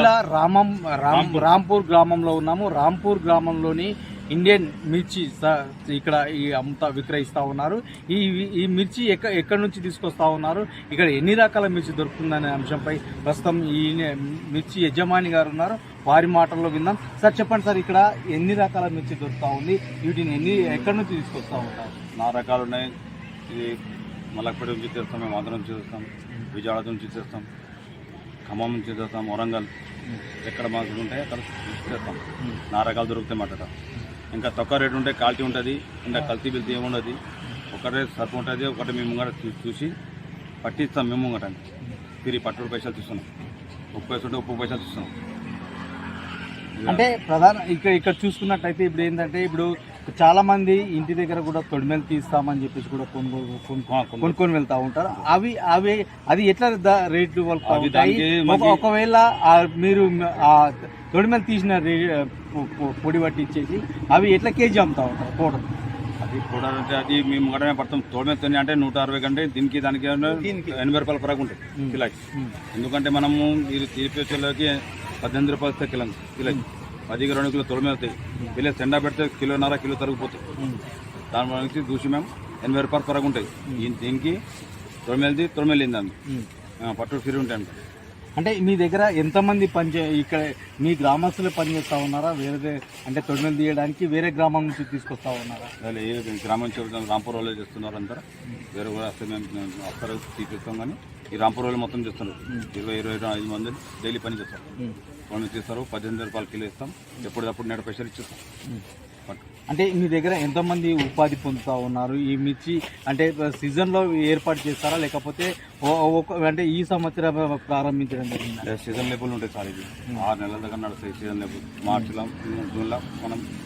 ఇలా రామం రామ్ రాంపూర్. గ్రామంలో ఉన్నాము. రాంపూర్ గ్రామంలోని ఇండియన్ మిర్చి ఇక్కడ ఈ అమ్ముతా విక్రయిస్తా ఉన్నారు. ఈ ఈ మిర్చి ఎక్క ఎక్కడి నుంచి తీసుకొస్తా ఉన్నారు? ఇక్కడ ఎన్ని రకాల మిర్చి దొరుకుతుందనే అంశంపై ప్రస్తుతం ఈ మిర్చి యజమాని గారు ఉన్నారు. వారి మాటల్లో విందాం. సార్ చెప్పండి సార్ ఇక్కడ ఎన్ని రకాల మిర్చి దొరుకుతా ఉంది? వీటిని ఎన్ని ఎక్కడి నుంచి తీసుకొస్తా ఉంటారు నా రకాలు ఉన్నాయి. ఇది మలక్పేట నుంచి తెస్తాం మేము ఆంధ్ర నుంచి తెస్తాం విజయవాడ నుంచి తెస్తాం ఖమ్మం నుంచి తెస్తాం వరంగల్. ఎక్కడ మాకు ఉంటాయి అక్కడ చేస్తాం నా రకాలు దొరుకుతాయి మాట ఇంకా తక్కువ రేటు ఉంటే క్వాలిటీ ఉంటుంది ఇంకా కల్తీ బిల్తీ ఏముండదు ఒకటే సరుకు ఉంటుంది ఒకటి మేము ముంగట చూసి పట్టిస్తాం మేము ముంగట. తిరిగి పట్టుడు పైసలు చూస్తున్నాం ఉప్పు పైసలు ఉంటే ఉప్పు పైసలు చూస్తున్నాం అంటే ప్రధాన ఇక్కడ ఇక్కడ చూసుకున్నట్టయితే ఇప్పుడు ఏంటంటే ఇప్పుడు చాలా మంది ఇంటి దగ్గర కూడా తొడిమెలు తీస్తామని చెప్పేసి కూడా కొనుగోలు కొనుక్కొని వెళ్తా ఉంటారు. అవి అవి అది ఎట్లా రేట్లు వాళ్ళకి మనకి- ఒకవేళ మీరు ఆ తొడిమెలు తీసిన పొడి పట్టి ఇచ్చేసి అవి ఎట్లా కేజీ అమ్ముతా ఉంటారు పౌడర్ అది కూడా అంటే అది మేము ముంగటనే పడతాం. తోడమే అంటే నూట అరవై కంటే దీనికి దానికి దీనికి. ఎనభై రూపాయల పరకు ఉంటుంది. కిలోకి ఎందుకంటే మనము ఇది తీర్పేసేలోకి పద్దెనిమిది రూపాయలు కిలో కిలోకి పదికి రెండు కిలో తొలమే అవుతాయి. కిలో సెండా పెడితే కిలోన్నర కిలో తరిగిపోతాయి దాని నుంచి చూసి మేము ఎనభై రూపాయలు పరకు ఉంటాయి. దీని- దీనికి తొలమేది తొలమేలింది దాన్ని పట్టు ఫిరి ఉంటాయి అంటే మీ దగ్గర ఎంతమంది పనిచే ఇక్కడ మీ గ్రామస్తులు పనిచేస్తా ఉన్నారా? వేరే అంటే తొడిమెలు తీయడానికి వేరే గ్రామం నుంచి తీసుకొస్తా ఉన్నారా? ఏ గ్రామం చూడడం రాంపూర్ వాళ్ళు చేస్తున్నారు అందరూ వేరే కూడా వస్తే మేము వస్తారు తీపిస్తాం కానీ ఈ రాంపూర్ వాళ్ళు మొత్తం చేస్తున్నారు. ఇరవై ఇరవై ఐదు మంది డైలీ పని చేస్తారు. వాళ్ళు తీస్తారు పద్దెనిమిది రూపాయలు కిలో ఇస్తాం. ఎప్పటికప్పుడు నెల పైసలు ఇచ్చేస్తాం. అంటే మీ దగ్గర ఎంతమంది ఉపాధి పొందుతూ ఉన్నారు? ఈ మిర్చి అంటే సీజన్లో ఏర్పాటు చేస్తారా? లేకపోతే ఒక అంటే ఈ సంవత్సరం ప్రారంభించడం జరిగింది? సీజన్ లెవెల్ ఉంటాయి సార్ ఇది. ఆరు నెలల దగ్గర నడుస్తాయి సీజన్ లెవెల్ మార్చిలో జూన్లో మనం